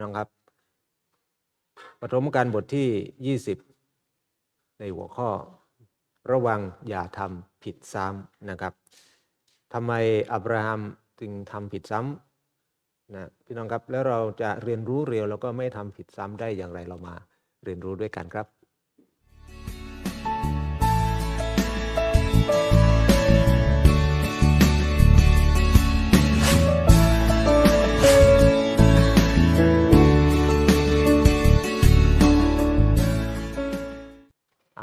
นะครับปฐมกาลบทที่ 20 ในหัวข้อ ระวังอย่าทำผิดซ้ำนะครับทำไมอับราฮัมจึงทำผิดซ้ำนะพี่น้องครับแล้วเราจะเรียนรู้เร็วแล้วก็ไม่ทำผิดซ้ำได้อย่างไรเรามาเรียนรู้ด้วยกันครับ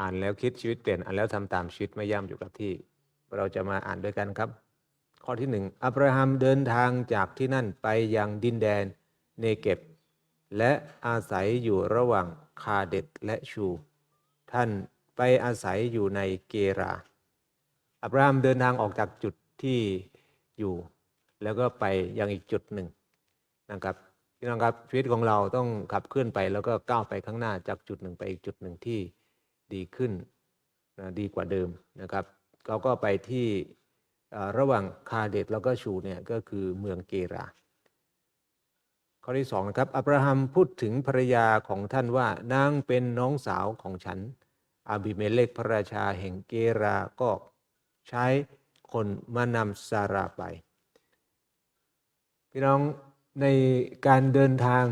อ่านแล้วคิดชีวิตเปลี่ยนอ่านแล้วทำตามชีวิตไม่ย่ำอยู่กับที่ เราจะมาอ่านด้วยกันครับ ข้อที่หนึ่งอับราฮัมเดินทางจากที่นั่นไปยังดินแดนเนเก็บ และอาศัยอยู่ระหว่างคาเด็ดและชู ท่านไปอาศัยอยู่ในเกรา อับราฮัมเดินทางออกจากจุดที่อยู่ แล้วก็ไปยังอีกจุดหนึ่งนะครับพี่น้องครับชีวิตของเราต้องขับเคลื่อนไปแล้วก็ก้าวไปข้างหน้าจากจุดหนึ่งไปอีกจุดหนึ่งที่ ดีขึ้นนะดีกว่าเดิมนะครับเขาก็ไปที่ระหว่างคาเดตแล้วก็ชูเนี่ยก็คือเมืองเกรา ข้อที่สองนะครับอับราฮัมพูดถึงภรรยาของท่านว่านางเป็นน้องสาวของฉันอาบิเมเลกพระราชาแห่งเกราก็ใช้คนมานำซาราไป พี่น้องในการเดินทาง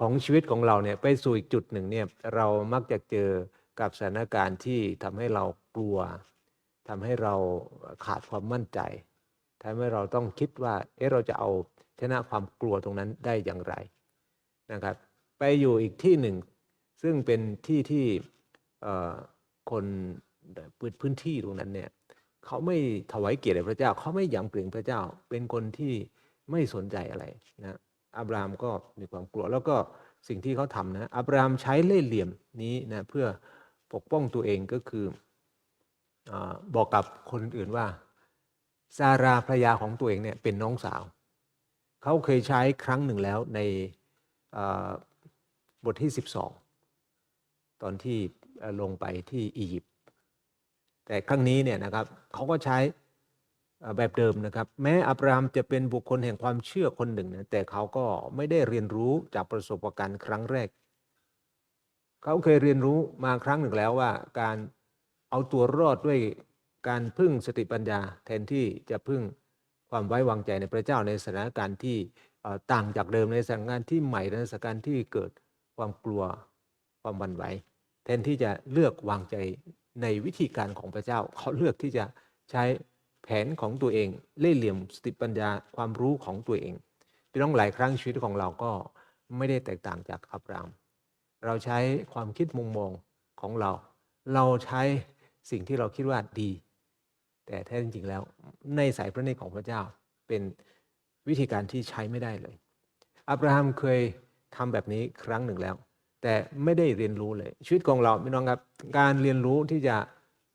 ของชีวิตของเราเนี่ยไปสู่อีกจุดหนึ่งเนี่ยเรามักจะเจอ กับสถานการณ์ที่ทำให้เรากลัวทำให้เราขาดความมั่นใจทำให้เราต้องคิดว่า เอ๊ะเราจะเอาชนะความกลัวตรงนั้นได้อย่างไรนะครับ ไปอยู่อีกที่หนึ่ง ซึ่งเป็นที่ที่คนพื้นพื้นที่ตรงนั้นเนี่ยเขาไม่ถวายเกียรติพระเจ้า เขาไม่ยำเกรงพระเจ้า เป็นคนที่ไม่สนใจอะไรนะอับราฮัมก็มีความกลัวแล้วก็สิ่งที่เขาทำนะอับราฮัมใช้เล่ห์เหลี่ยมนี้นะเพื่อ ปกป้องตัวเองก็คืออบอกกับคนอื่นว่าซาราภรยาของตัวเองเนี่ยเป็นน้องสาว เขาเคยใช้ครั้งหนึ่งแล้วในบทที่ 12 ตอนที่ลงไปที่อียิปต์แต่ครั้งนี้เนี่ยนะครับเขาก็ใช้แบบเดิมนะครับ แม้อับราฮัมจะเป็นบุคคลแห่งความเชื่อคนหนึ่งนะแต่เขาก็ไม่ได้เรียนรู้จากประสบการณ์ครั้งแรก เขาเคยเรียนรู้มาครั้งหนึ่งแล้วว่า การเอาตัวรอดด้วยการพึ่งสติปัญญา แทนที่จะพึ่งความไว้วางใจในพระเจ้าในสถานการณ์ที่ต่างจากเดิมในสถานการณ์ที่ใหม่ในสถานการณ์ที่เกิดความกลัวความวั่นไหวแทนที่จะเลือกวางใจในวิธีการของพระเจ้า เขาเลือกที่จะใช้แผนของตัวเอง เล่ห์เหลี่ยมสติปัญญาความรู้ของตัวเองพี่น้องหลายครั้งชีวิตของเราก็ไม่ได้แตกต่างจากอับราม เราใช้ความคิดมุมมองของเรา เราใช้สิ่งที่เราคิดว่าดี แต่แท้จริงแล้ว ในสายพระเนตรของพระเจ้าเป็นวิธีการที่ใช้ไม่ได้เลย อับราฮัมเคยทำแบบนี้ครั้งหนึ่งแล้ว แต่ไม่ได้เรียนรู้เลย ชีวิตของเราพี่น้องครับการเรียนรู้ที่จะ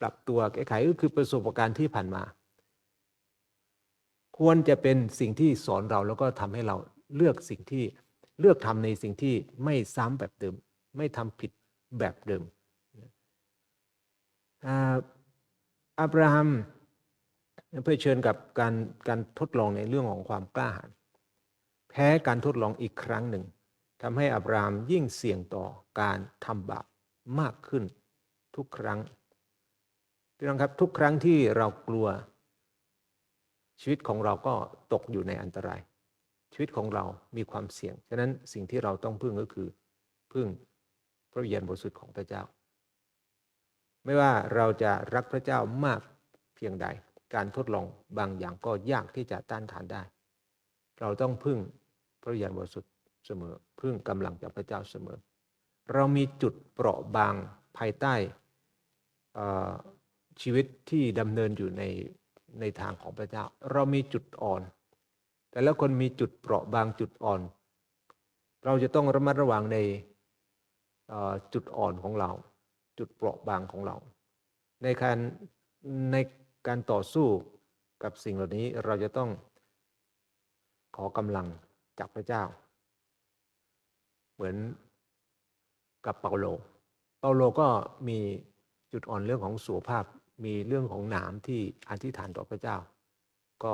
ปรับตัวแก้ไขก็คือประสบการณ์ที่ผ่านมา ควรจะเป็นสิ่งที่สอนเราแล้วก็ทำให้เราเลือกสิ่งที่เลือกทำในสิ่งที่ไม่ซ้ำแบบเดิม ไม่ทำผิดแบบเดิมอับราฮัมเผชิญกับการการทดลองในเรื่องของความกล้าหาญแพ้การทดลองอีกครั้งหนึ่งทำให้อับราฮัมยิ่งเสี่ยงต่อการทำบาปมากขึ้นทุกครั้งพี่น้องครับทุกครั้งที่เรากลัว ชีวิตของเราก็ตกอยู่ในอันตราย ชีวิตของเรามีความเสี่ยง ฉะนั้นสิ่งที่เราต้องพึ่งก็คือ พึ่ง พระวิญญาณบริสุทธิ์ของพระเจ้า ไม่ว่าเราจะรักพระเจ้ามากเพียงใด การทดลองบางอย่างก็ยากที่จะต้านทานได้ เราต้องพึ่งพระวิญญาณบริสุทธิ์เสมอ พึ่งกำลังจากพระเจ้าเสมอ เรามีจุดเปราะบางภายใต้ชีวิตที่ดำเนินอยู่ในในทางของพระเจ้า เรามีจุดอ่อน แต่และคนมีจุดเปราะบางจุดอ่อน เราจะต้องระมัดระวังใน จุดอ่อนของเรา จุดเปราะบางของเรา ในการในการต่อสู้กับสิ่งเหล่านี้เราจะต้องขอกำลังจากพระเจ้า เหมือนกับเปาโล เปาโลก็มีจุดอ่อนเรื่องของสุขภาพมีเรื่องของหนามที่อธิษฐานต่อพระเจ้า ก็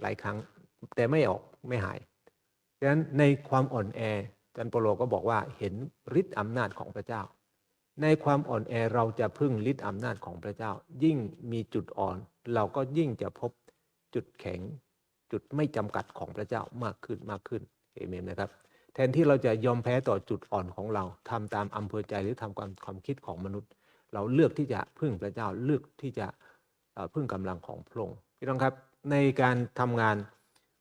หลายครั้งแต่ไม่ออกไม่หายฉะนั้นในความอ่อนแอ จันโปโลก็บอกว่าเห็นฤทธิ์อำนาจของพระเจ้า ในความอ่อนแอเราจะพึ่งฤทธิ์อำนาจของพระเจ้า ยิ่งมีจุดอ่อน เราก็ยิ่งจะพบจุดแข็ง จุดไม่จำกัดของพระเจ้ามากขึ้นมากขึ้นเอเมนนะครับ แทนที่เราจะยอมแพ้ต่อจุดอ่อนของเราทำตามอำเภอใจหรือทำความความคิดของมนุษย์ เราเลือกที่จะพึ่งพระเจ้าเลือกที่จะพึ่งกำลังของพระองค์พี่น้องครับในการทำงาน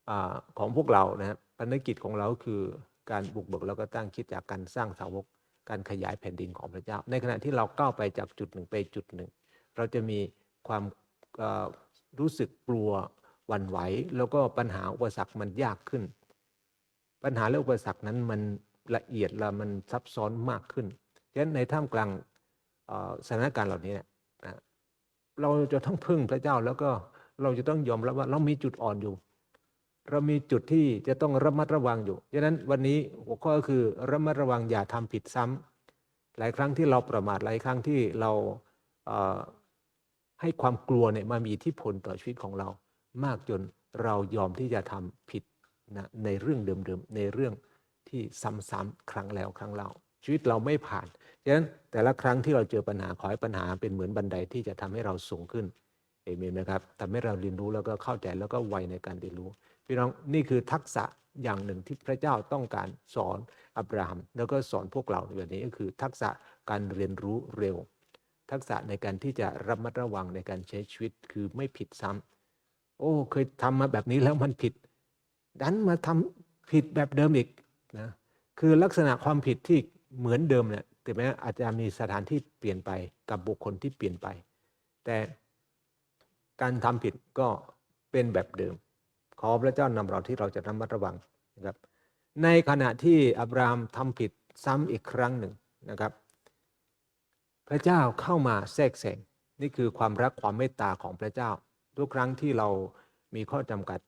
อของพวกเรานะครับภารกิจของเราคือ การบุกเบิกแล้วก็ตั้งคิดจากการสร้างสาวก การขยายแผ่นดินของพระเจ้า ในขณะที่เราก้าวไปจากจุดหนึ่งไปจุดหนึ่ง เราจะมีความรู้สึกกลัวหวั่นไหว แล้วก็ปัญหาอุปสรรคมันยากขึ้น ปัญหาและอุปสรรคนั้นมันละเอียดละมันซับซ้อนมากขึ้นฉะนั้นในท่ามกลางสถานการณ์เหล่านี้เนี่ยนะเราจะต้องพึ่งพระเจ้าแล้วก็เราจะต้องยอมรับว่าเรามีจุดอ่อนอยู่ เรามีจุดที่จะต้องระมัดระวังอยู่ฉะนั้นวันนี้หัวข้อก็คือระมัดระวังอย่าทำผิดซ้ำหลายครั้งที่เราประมาทหลายครั้งที่เราเให้ความกลัวเนี่ยมามีอิทธิพลต่อชีวิตของเรา มากจนเรายอมที่จะทำผิดนะในเรื่องเดิมๆในเรื่องที่ซ้ำๆครั้งแล้วครั้งเล่าชีวิตเราไม่ผ่านฉะนั้นแต่ละครั้งที่เราเจอปัญหาขอให้ปัญหาเป็นเหมือนบันไดที่จะทำให้เราสูงขึ้นเอเมนนะครับทำให้เราเรียนรู้แล้วก็เข้าใจแล้วก็ไวในการเรียนรู้ พี่น้องนี่คือทักษะอย่างหนึ่งที่พระเจ้าต้องการสอนอับราฮัม แล้วก็สอนพวกเราในวันนี้ก็คือทักษะการเรียนรู้เร็ว ทักษะในการที่จะระมัดระวังในการใช้ชีวิตคือไม่ผิดซ้ำโอ้ เคยทำมาแบบนี้แล้วมันผิด ดันมาทำผิดแบบเดิมอีกนะคือลักษณะความผิดที่เหมือนเดิมเนี่ยถึงแม้อาจจะมีสถานที่เปลี่ยนไปกับบุคคลที่เปลี่ยนไป แต่การทำผิดก็เป็นแบบเดิม ขอพระเจ้านำเราที่เราจะระมัดระวังนะครับ ในขณะที่อับรามทำผิดซ้ำอีกครั้งหนึ่งนะครับ พระเจ้าเข้ามาแทรกแซงนี่คือความรักความเมตตาของพระเจ้า ทุกครั้งที่เรามีข้อจำกัด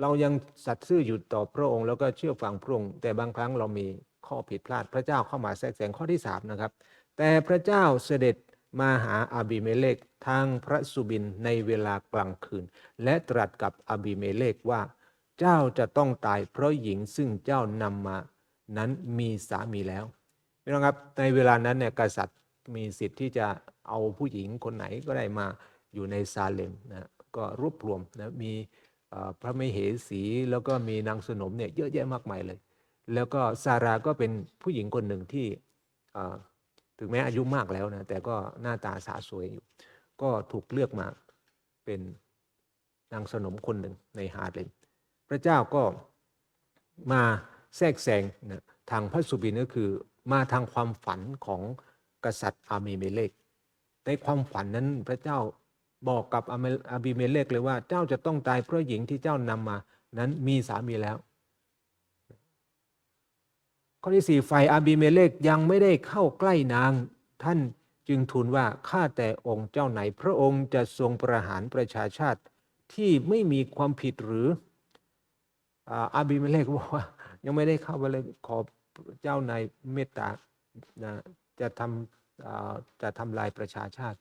เรายังสัตย์ซื่ออยู่ต่อพระองค์แล้วก็เชื่อฟังพระองค์แต่บางครั้งเรามีข้อผิดพลาดพระเจ้าเข้ามาแทรกแซงข้อที่สามนะครับแต่พระเจ้าเสด็จ มาหาอาบิเมเลกทางพระสุบินในเวลากลางคืน และตรัสกับอาบิเมเลกว่า เจ้าจะต้องตายเพราะหญิงซึ่งเจ้านำมานั้นมีสามีแล้วพี่น้ครับในเวลานั้นเนี่ยกษัตริย์มีสิทธิ์ที่จะเอาผู้หญิงคนไหนก็ได้มาอยู่ในซาเลมนะก็รวบรวมนะมีพระมเหสีแล้วก็มีนางสนมเนี่ยเยอะแยะมากมายเลย แล้วก็ซาราก็เป็นผู้หญิงคนหนึ่งที่ ถึงแม้อายุมากแล้วนะแต่ก็หน้าตาสาสวยอยู่ ก็ถูกเลือกมาเป็นนางสนมคนหนึ่งในฮาเลมพระเจ้าก็มาแทรกแซงนะทางพระสุบินก็คือมาทางความฝันของกษัตริย์อามีเมเลกในความฝันนั้นพระเจ้าบอกกับอาเมอาบีเมเลกเลยว่าเจ้าจะต้องตายเพราะหญิงที่เจ้านำมานั้นมีสามีแล้ว ข้อที่สี่ฝ่ายอาบีเมเลกยังไม่ได้เข้าใกล้นาง ท่านจึงทูลว่าข้าแต่องค์เจ้าไหน พระองค์จะทรงประหารประชาชาติที่ไม่มีความผิดหรืออาบิเมเลกบอกว่า ยังไม่ได้เข้าไปเลยขอเจ้านายเมตตานะจะทำจะทำลายประชาชาติ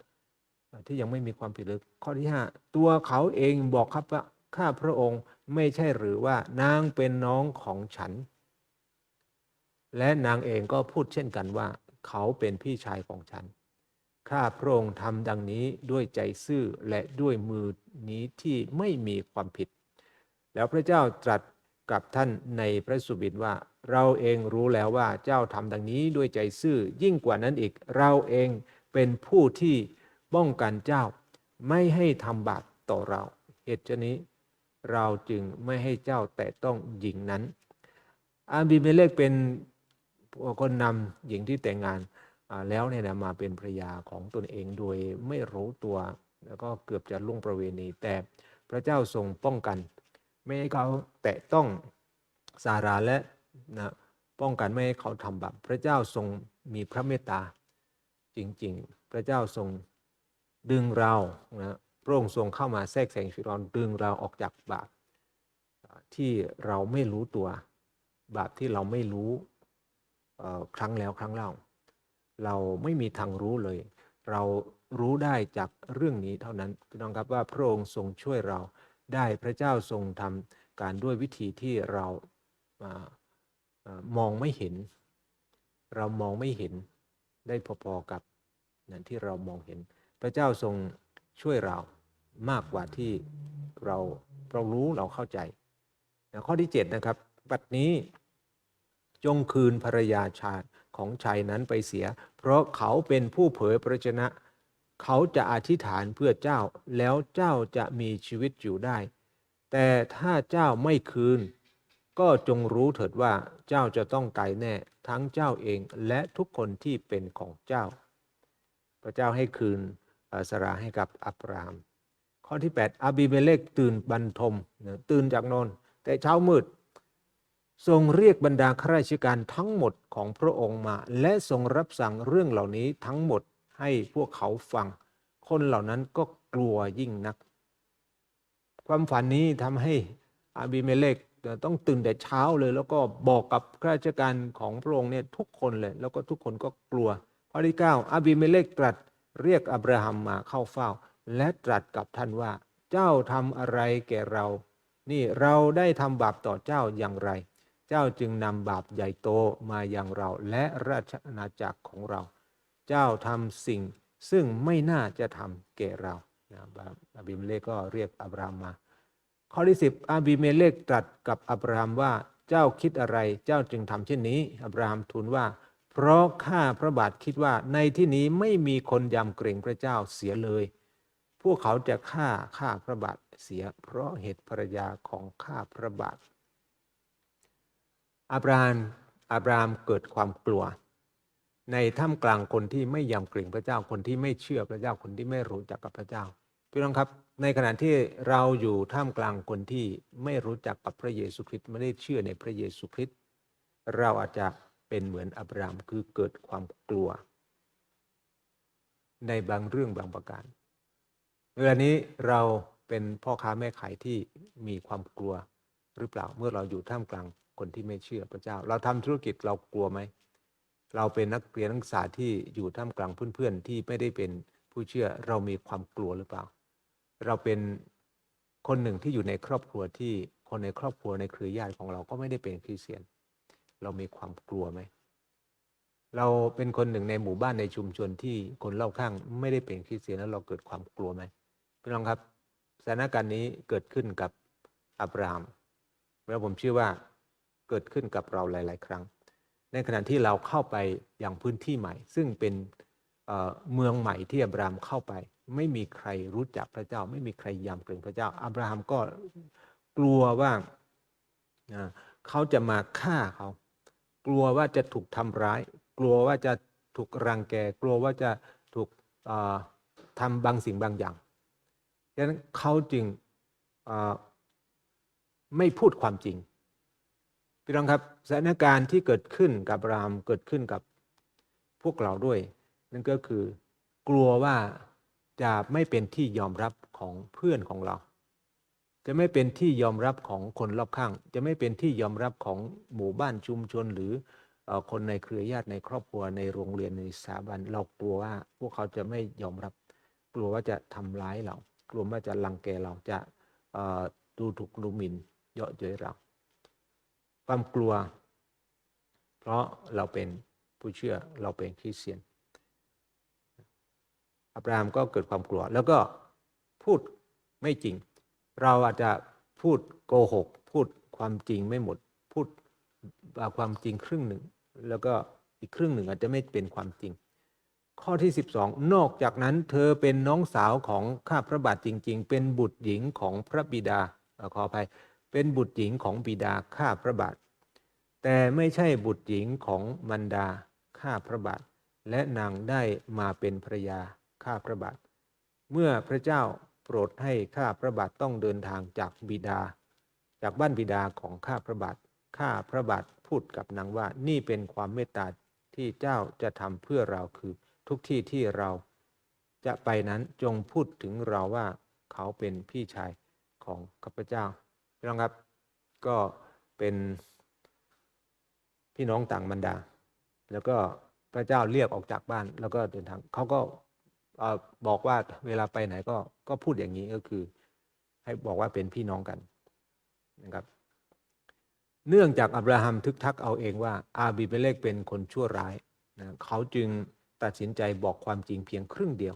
ที่ยังไม่มีความผิดเลยข้อที่ห้าตัวเขาเองบอกครับว่าข้าพระองค์ไม่ใช่หรือว่านางเป็นน้องของฉัน และนางเองก็พูดเช่นกันว่า เขาเป็นพี่ชายของฉัน ข้าพระองค์ทำดังนี้ด้วยใจซื่อและด้วยมือนี้ที่ไม่มีความผิด แล้วพระเจ้าตรัสกับท่านในพระสุบินว่า เราเองรู้แล้วว่าเจ้าทำดังนี้ด้วยใจซื่อ ยิ่งกว่านั้นอีก เราเองเป็นผู้ที่ป้องกันเจ้า ไม่ให้ทำบาปต่อเรา เหตุฉนี้ เราจึงไม่ให้เจ้าแต่ต้องหญิงนั้นอาบิเมเลกเป็น คนนำหญิงที่แต่งงานแล้วเนี่ยนะมาเป็นภรยาของตนเองโดยไม่รู้ตัว แล้วก็เกือบจะล่วงประเวณี แต่พระเจ้าทรงป้องกัน ไม่ให้เขาแตะต้องสาราและนะป้องกันไม่ให้เขาทำบาปพระเจ้าทรงมีพระเมตตา จริงๆ พระเจ้าทรงดึงเรานะพระองค์ทรงเข้ามาแทรกแซงชีวิตเราดึงเราออกจากบาปที่เราไม่รู้ตัว บาปที่เราไม่รู้ ครั้งแล้วครั้งเล่า เราไม่มีทางรู้เลย เรารู้ได้จากเรื่องนี้เท่านั้นพี่น้องครับว่าพระองค์ทรงช่วยเราได้พระเจ้าทรงทำการด้วยวิธีที่เราอามองไม่เห็น เรามองไม่เห็นได้พอๆกับนั่นที่เรามองเห็น พระเจ้าทรงช่วยเรามากกว่าที่เราเรารู้เราเข้าใจนะข้อที่ 7 นะครับ บัดนี้ จงคืนภรรยาชาติของชายนั้นไปเสีย เพราะเขาเป็นผู้เผยพระชนะ เขาจะอธิษฐานเพื่อเจ้าแล้วเจ้าจะมีชีวิตอยู่ได้ แต่ถ้าเจ้าไม่คืน ก็จงรู้เถิดว่าเจ้าจะต้องตายแน่ ทั้งเจ้าเองและทุกคนที่เป็นของเจ้า พระเจ้าให้คืนอ่อสราให้กับอับราม ข้อที่ 8อาบิเมเลกตื่นบรรทมตื่นจากนอน แต่เช้ามืด ทรงเรียกบรรดาข้าราชการทั้งหมดของพระองค์มา และทรงรับสั่งเรื่องเหล่านี้ทั้งหมดให้พวกเขาฟัง คนเหล่านั้นก็กลัวยิ่งนัก ความฝันนี้ทำให้อาบิเมเลกต้องตื่นแต่เช้าเลย แล้วก็บอกกับข้าราชการของพระองค์เนี่ยทุกคนเลย แล้วก็ทุกคนก็กลัวข้อที่เก้าอาบิเมเลกตรัสเรียกอับราฮัมมาเข้าเฝ้า และตรัสกับท่านว่า เจ้าทำอะไรแก่เรา นี่เราได้ทำบาปต่อเจ้าอย่างไร เจ้าจึงนำบาปใหญ่โตมาอย่างเราและราชอาณาจักรของเรา เจ้าทำสิ่งซึ่งไม่น่าจะทำแก่เรานะอาบิเมเลกก็เรียกอับราฮัมมา ข้อที่สิบอาบิเมเลกตรัสกับอับราฮัมว่าเจ้าคิดอะไร เจ้าจึงทำเช่นนี้ อับรามทูลว่า เพราะข้าพระบาทคิดว่าในที่นี้ไม่มีคนยำเกรงพระเจ้าเสียเลย พวกเขาจะฆ่าข้าพระบาทเสีย เพราะเหตุภรรยาของข้าพระบาท อับรามอับราฮัมเกิดความกลัว ในท่ามกลางคนที่ไม่ยำเกรงพระเจ้าคนที่ไม่เชื่อพระเจ้าคนที่ไม่รู้จักกับพระเจ้าพี่น้องครับ ในขณะที่เราอยู่ท่ามกลางคนที่ไม่รู้จักกับพระเยซูคริสต์ไม่ได้เชื่อในพระเยซูคริสต์เราอาจจะเป็นเหมือนอับรามคือเกิดความกลัว ในบางเรื่องบางประการเวลานี้เราเป็นพ่อค้าแม่ขายที่มีความกลัวหรือเปล่าเมื่อเราอยู่ท่ามกลาง คนที่ไม่เชื่อพระเจ้า เราทำธุรกิจเรากลัวไหม เราเป็นนักเรียนนักศึกษาที่อยู่ท่ามกลางเพื่อนๆที่ไม่ได้เป็นผู้เชื่อเรามีความกลัวหรือเปล่า เราเป็นคนหนึ่งที่อยู่ในครอบครัวที่คนในครอบครัวในเครือญาติของเราก็ไม่ได้เป็นคริสเตียน เรามีความกลัวไหม เราเป็นคนหนึ่งในหมู่บ้านในชุมชนที่คนเล่าข้างไม่ได้เป็นคริสเตียนแล้วเราเกิดความกลัวไหมพี่น้องครับสถานการณ์นี้เกิดขึ้นกับอับราฮัมแล้วผมเชื่อว่า เกิดขึ้นกับเราหลาย ๆ ครั้ง ในขณะที่เราเข้าไปอย่างพื้นที่ใหม่ ซึ่งเป็นเเมืองใหม่ที่อับราฮัมเข้าไป ไม่มีใครรู้จักพระเจ้า ไม่มีใครยำเกรงพระเจ้า อับราฮัมก็กลัวว่าเขาจะมาฆ่าเขา กลัวว่าจะถูกทำร้าย กลัวว่าจะถูกรังแก กลัวว่าจะถูกทำบางสิ่งบางอย่างฉะนั้นเขาจึงไม่พูดความจริง พี่น้องครับสถานการณ์ที่เกิดขึ้นกับรามเกิดขึ้นกับพวกเราด้วย นั่นก็คือกลัวว่าจะไม่เป็นที่ยอมรับของเพื่อนของเรา จะไม่เป็นที่ยอมรับของคนรอบข้าง จะไม่เป็นที่ยอมรับของหมู่บ้านชุมชนหรือคนในเครือญาติในครอบครัวในโรงเรียนในสถาบันเรากลัวว่าพวกเขาจะไม่ยอมรับ กลัวว่าจะทำร้ายเรา กลัวว่าจะรังแกเราจะดูถูกดูหมิ่นเยาะเย้ยเรา ความกลัว เพราะเราเป็นผู้เชื่อเราเป็นคริสเตียน อับราฮัมก็เกิดความกลัว แล้วก็พูดไม่จริง เราอาจจะพูดโกหก พูดความจริงไม่หมด พูดความจริงครึ่งหนึ่ง แล้วก็อีกครึ่งหนึ่งอาจจะไม่เป็นความจริง ข้อที่ 12 นอกจากนั้น เธอเป็นน้องสาวของข้าพระบาทจริง ๆ เป็นบุตรหญิงของพระบิดาขออภัย เป็นบุตรหญิงของบิดาข้าพระบาท แต่ไม่ใช่บุตรหญิงของมันดาข้าพระบาท และนางได้มาเป็นภรรยาข้าพระบาท เมื่อพระเจ้าโปรดให้ข้าพระบาทต้องเดินทางจากบิดา จากบ้านบิดาของข้าพระบาท ข้าพระบาทพูดกับนางว่านี่เป็นความเมตตาที่เจ้าจะทำเพื่อเราคือทุกที่ที่เราจะไปนั้นจงพูดถึงเราว่าเขาเป็นพี่ชายของข้าพเจ้า พี่น้องครับก็เป็นพี่น้องต่างบรรดา แล้วก็พระเจ้าเรียกออกจากบ้าน แล้วก็เดินทางเขาก็บอกว่าเวลาไปไหนก็ก็พูดอย่างนี้ก็คือ ให้บอกว่าเป็นพี่น้องกันนะครับ เนื่องจากอับราฮัมทึกทักเอาเองว่า อาบิเมเลกเป็นคนชั่วร้ายนะเขาจึงตัดสินใจบอกความจริงเพียงครึ่งเดียว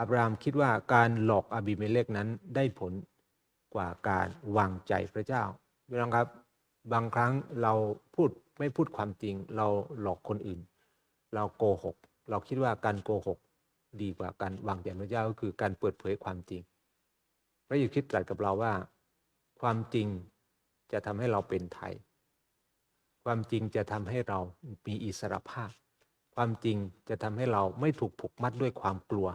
อับราฮัมคิดว่าการหลอกอาบิเมเลกนั้นได้ผล กว่าการวางใจพระเจ้าพี่น้องครับ บางครั้งเราพูดไม่พูดความจริง เราหลอกคนอื่น เราโกหก เราคิดว่าการโกหกดีกว่าการวางใจพระเจ้าก็คือการเปิดเผยความจริง พระเยซูคริสต์ตรัสกับเราว่า ความจริงจะทำให้เราเป็นไทย ความจริงจะทำให้เรามีอิสรภาพ ความจริงจะทำให้เราไม่ถูกผูกมัดด้วยความกลัว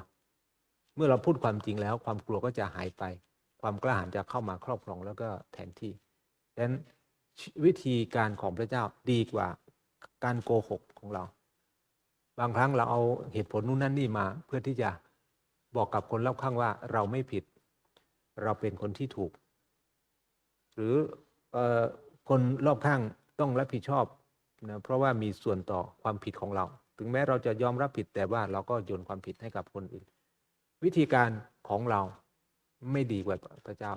เมื่อเราพูดความจริงแล้วความกลัวก็จะหายไป ความกล้าหาญจะเข้ามาครอบครองแล้วก็แทนที่ดังนั้นวิธีการของพระเจ้าดีกว่าการโกหกของเรา บางครั้งเราเอาเหตุผลนู่นนั่นนี่มา เพื่อที่จะบอกกับคนรอบข้างว่าเราไม่ผิด เราเป็นคนที่ถูก หรืออคนรอบข้างต้องรับผิดชอบนะเพราะว่ามีส่วนต่อความผิดของเรา ถึงแม้เราจะยอมรับผิดแต่ว่าเราก็โยนความผิดให้กับคนอื่น วิธีการของเรา ไม่ดีกว่าพระเจ้า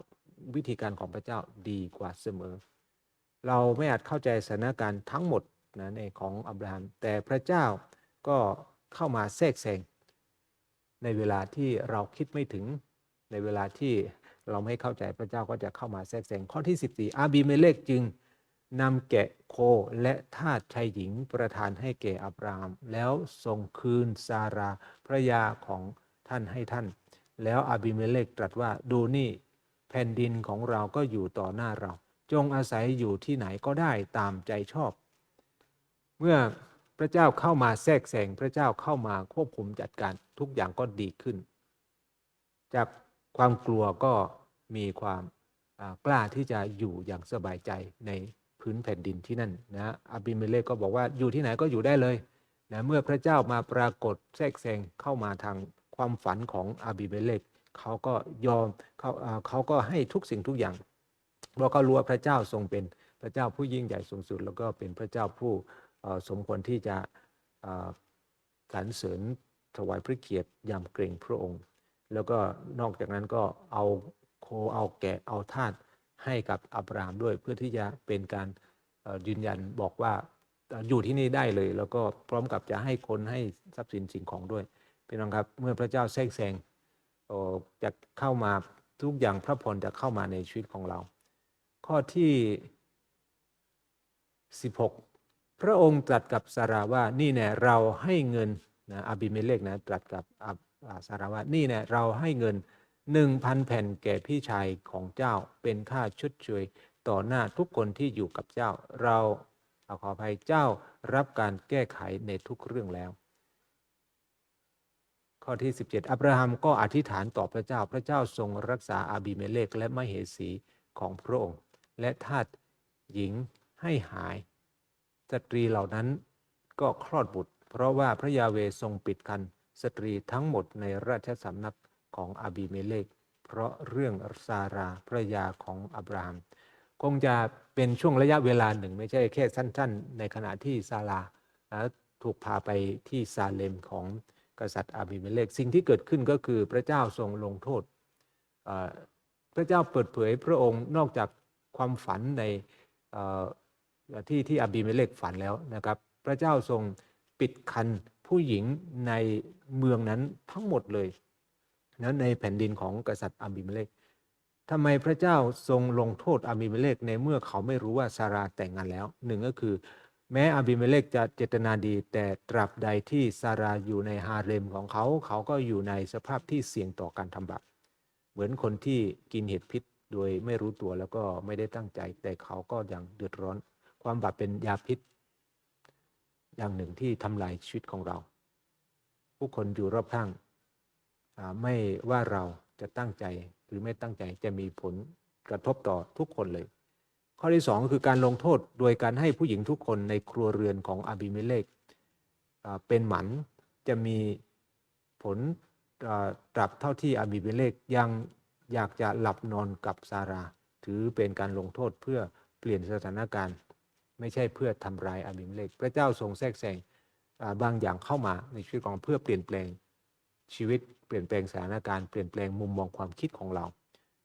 วิธีการของพระเจ้าดีกว่าเสมอ เราไม่อาจเข้าใจสถานการณ์ทั้งหมดนะในของอับราฮัม แต่พระเจ้าก็เข้ามาแทรกแซงในเวลาที่เราคิดไม่ถึงในเวลาที่เราไม่เข้าใจพระเจ้าก็จะเข้ามาแทรกแซงข้อที่ 14 อาบีเมเลกจึงนำแกะโคและทาสชายหญิงประทานให้แก่อับราฮัมแล้วส่งคืนซาราภรยาของท่านให้ท่าน แล้วอาบิเมเลกตรัสว่าดูนี่แผ่นดินของเราก็อยู่ต่อหน้าเรา จงอาศัยอยู่ที่ไหนก็ได้ตามใจชอบ เมื่อพระเจ้าเข้ามาแทรกแซงพระเจ้าเข้ามาควบคุมจัดการทุกอย่างก็ดีขึ้น จากความกลัวก็มีความกล้าที่จะอยู่อย่างสบายใจในพื้นแผ่นดินที่นั่นนะอาบิเมเลกก็บอกว่าอยู่ที่ไหนก็อยู่ได้เลยนะเมื่อพระเจ้ามาปรากฏแทรกแซงเข้ามาทาง ความฝันของอาบิเมเลกเขาก็ยอมเขาเขาก็ให้ทุกสิ่งทุกอย่างเพราะเขารู้ว่าพระเจ้าทรงเป็นพระเจ้าผู้ยิ่งใหญ่สูงสุด แล้วก็เป็นพระเจ้าผู้สมควรที่จะสรรเสริญถวายพระเกียรติยำเกรงพระองค์ แล้วก็นอกจากนั้นก็เอาโคเอาแกะเอาทาสให้กับอับราฮัมด้วย เพื่อที่จะเป็นการยืนยันบอกว่าอยู่ที่นี่ได้เลย แล้วก็พร้อมกับจะให้คนให้ทรัพย์สินสิ่งของด้วย พี่น้องครับเมื่อพระเจ้าแทรกแซงจะเข้ามาทุกอย่างพระพรจะเข้ามาในชีวิตของเรา ข้อที่ 16 พระองค์ตรัสกับสาราว่านี่แน่เราให้เงินนะอาบิเมเลกนะตรัสกับสาราว่านี่แน่เราให้เงินหนึ่งพันแผ่นแก่พี่ชายของเจ้าเป็นค่าชดเชยต่อหน้าทุกคนที่อยู่กับเจ้า เราเอาขออภัยเจ้ารับการแก้ไขในทุกเรื่องแล้ว ข้อที่ 17 อับราฮัมก็อธิษฐานต่อพระเจ้า พระเจ้าทรงรักษาอาบีเมเลกและมเหสีของพระองค์ และทาสหญิงให้หาย สตรีเหล่านั้นก็คลอดบุตร เพราะว่าพระยาเวทรงปิดกันสตรีทั้งหมดในราชสำนักของอาบีเมเลก เพราะเรื่องซาราภระยาของอับราฮัม คงจะเป็นช่วงระยะเวลาหนึ่ง ไม่ใช่แค่สั้น ๆ ในขณะที่ซาราถูกพาไปที่ซาเลมของ กษัตริย์อาบิเมเลกสิ่งที่เกิดขึ้นก็คือพระเจ้าทรงลงโทษพระเจ้าเปิดเผยพระองค์นอกจากความฝันในที่ที่อาบิเมเลกฝันแล้วนะครับ พระเจ้าทรงปิดคันผู้หญิงในเมืองนั้นทั้งหมดเลยนะในแผ่นดินของกษัตริย์อาบิเมเลกทำไมพระเจ้าทรงลงโทษอาบิเมเลกในเมื่อเขาไม่รู้ว่าซาราแต่งงานแล้วหนึ่งก็คือ แม้อาบิเมเลกจะเจตนาดี แต่ตราบใดที่ซาราอยู่ในฮาเร็มของเขา เขาก็อยู่ในสภาพที่เสี่ยงต่อการทำบาปเหมือนคนที่กินเห็ดพิษโดยไม่รู้ตัวแล้วก็ไม่ได้ตั้งใจ แต่เขาก็ยังเดือดร้อน ความบาปเป็นยาพิษ อย่างหนึ่งที่ทำลายชีวิตของเรา ผู้คนอยู่รอบข้างไม่ว่าเราจะตั้งใจหรือไม่ตั้งใจจะมีผลกระทบต่อทุกคนเลย ข้อที่สองคือการลงโทษโดยการให้ผู้หญิงทุกคนในครัวเรือนของอาบิเมเลกเป็นหมันจะมีผลตรับเท่าที่อาบิเมเลกยังอยากจะหลับนอนกับซารา ถือเป็นการลงโทษเพื่อเปลี่ยนสถานการณ์ ไม่ใช่เพื่อทำร้ายอาบิเมเลกพระเจ้าทรงแทรกแซงบางอย่างเข้ามาในชีวิตของเพื่อเปลี่ยนแปลงชีวิตเปลี่ยนแปลงสถานการณ์เปลี่ยนแปลงมุมมองความคิดของเรา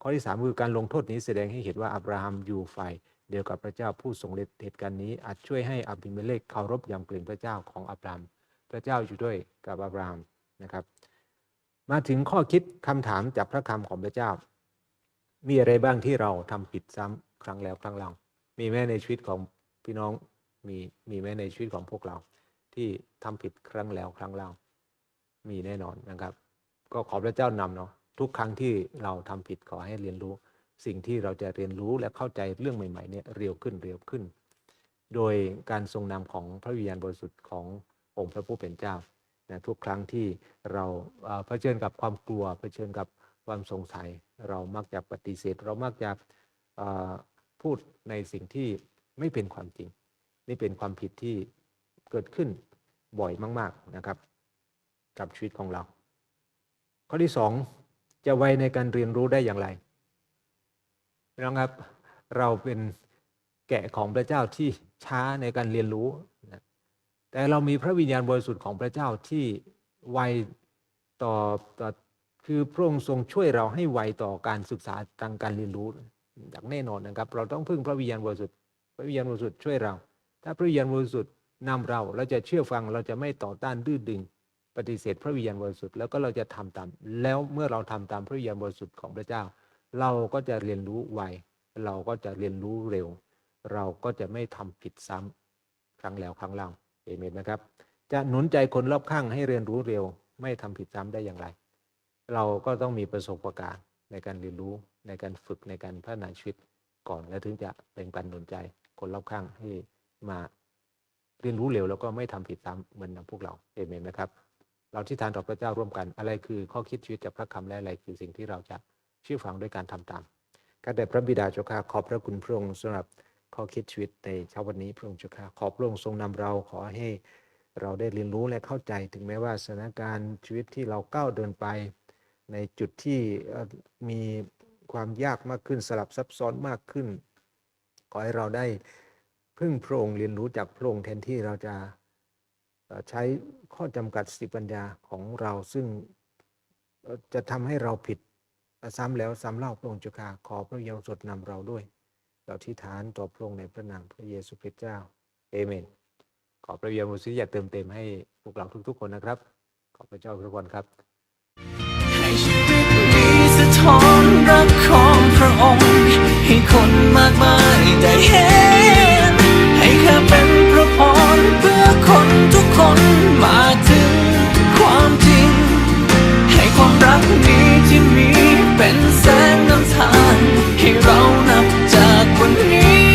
ข้อที่ 3 คือการลงโทษนี้แสดงให้เห็นว่าอับราฮัมอยู่ฝ่ายเดียวกับพระเจ้าผู้ทรงฤทธิ์เหตุการณ์นี้อาจช่วยให้อับดิเมเลกเคารพยำเกรงพระเจ้าของอับราฮัมพระเจ้าอยู่ด้วยกับอับราฮัมนะครับ มาถึงข้อคิดคำถามจากพระคำของพระเจ้า มีอะไรบ้างที่เราทำผิดซ้ำครั้งแล้วครั้งเล่ามีแม้ในชีวิตของพี่น้องมีมีแม้ในชีวิตของพวกเรา ที่ทำผิดครั้งแล้วครั้งเล่ามีแน่นอนนะครับ ก็ขอพระเจ้านำเนาะ ทุกครั้งที่เราทำผิดขอให้เรียนรู้ สิ่งที่เราจะเรียนรู้และเข้าใจเรื่องใหม่ๆเนี่ยเร็วขึ้นเร็วขึ้น โดยการทรงนำของพระวิญญาณบริสุทธิ์ขององค์พระผู้เป็นเจ้านะทุกครั้งที่เราเอ่อเผชิญกับความกลัวเผชิญกับความสงสัย เรามักจะปฏิเสธ เรามักจะพูดในสิ่งที่ไม่เป็นความจริง นี่เป็นความผิดที่เกิดขึ้นบ่อยมาก ๆนะครับ กับชีวิตของเรา ข้อที่สอง จะไวในการเรียนรู้ได้อย่างไรน้องครับ เราเป็นแกะของพระเจ้าที่ช้าในการเรียนรู้นะแต่เรามีพระวิญญาณบริสุทธิ์ของพระเจ้าที่ไวต่อต่อคือพระองค์ทรงช่วยเราให้ไวต่อการศึกษาทางการเรียนรู้อย่างแน่นอนนะครับ เราต้องพึ่งพระวิญญาณบริสุทธิ์พระวิญญาณบริสุทธิ์ช่วยเรา ถ้าพระวิญญาณบริสุทธิ์นำเราเราจะเชื่อฟังเราจะไม่ต่อต้านดื้อดึง ปฏิเสธพระวิญญาณบริสุทธิ์แล้วก็เราจะทำตาม แล้วเมื่อเราทำตามพระวิญญาณบริสุทธิ์ของพระเจ้า เราก็จะเรียนรู้ไวเราก็จะเรียนรู้เร็ว เราก็จะไม่ทำผิดซ้ำครั้งแล้วครั้งเล่าเอเมนนะครับ จะหนุนใจคนรอบข้างให้เรียนรู้เร็ว ไม่ทำผิดซ้ำได้อย่างไร เราก็ต้องมีประสบการณ์ในการเรียนรู้ในการฝึกในการพัฒนาชีวิตก่อน แล้วถึงจะเป็นการหนุนใจคนรอบข้างให้มาเรียนรู้เร็วแล้วก็ไม่ทำผิดซ้ำเหมือนพวกเราเอเมนนะครับ เราที่ทานต่อพระเจ้าร่วมกันอะไรคือข้อคิดชีวิตจากพระคำและอะไรคือสิ่งที่เราจะเชื่อฟังด้วยการทำตามข้าแต่พระบิดาเจ้าข้าขอบพระคุณพระองค์สำหรับข้อคิดชีวิตในเช้าวันนี้พระองค์เจ้าข้าขอบพระองค์ทรงนำเราขอให้เราได้เรียนรู้และเข้าใจถึงแม้ว่าสถานการณ์ชีวิตที่เราก้าวเดินไป ในจุดที่มีความยากมากขึ้นสลับซับซ้อนมากขึ้น ขอให้เราได้พึ่งพระองค์เรียนรู้จากพระองค์แทนที่เราจะ ใช้ข้อจำกัดสติปัญญาของเราซึ่งจะทำให้เราผิดซ้ำแล้วซ้ำเล่าพระองค์เจ้าค่ะขอพระเยาวสดนำเราด้วย เราที่ฐานต่อพระองค์ในพระนามพระเยซูคริสต์เจ้าเอเมน ขอพระเยาวสดอย่าเติมเต็มให้พวกเราทุกๆคนนะครับ ขอบพระเจ้าทุกคนครับให้ชีวิตนี้สะท้อนรักของพระองค์ ให้คนมากมายได้เห็น คนมาถึงความจริง ให้ความรักนี้ที่มีเป็นแสงนำทางให้เรานับจากวันนี้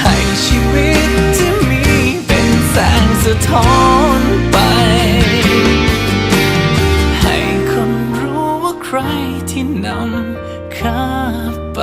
ให้ชีวิตที่มีเป็นแสงสะท้อนไป ให้คนรู้ว่าใครที่นำข้าไป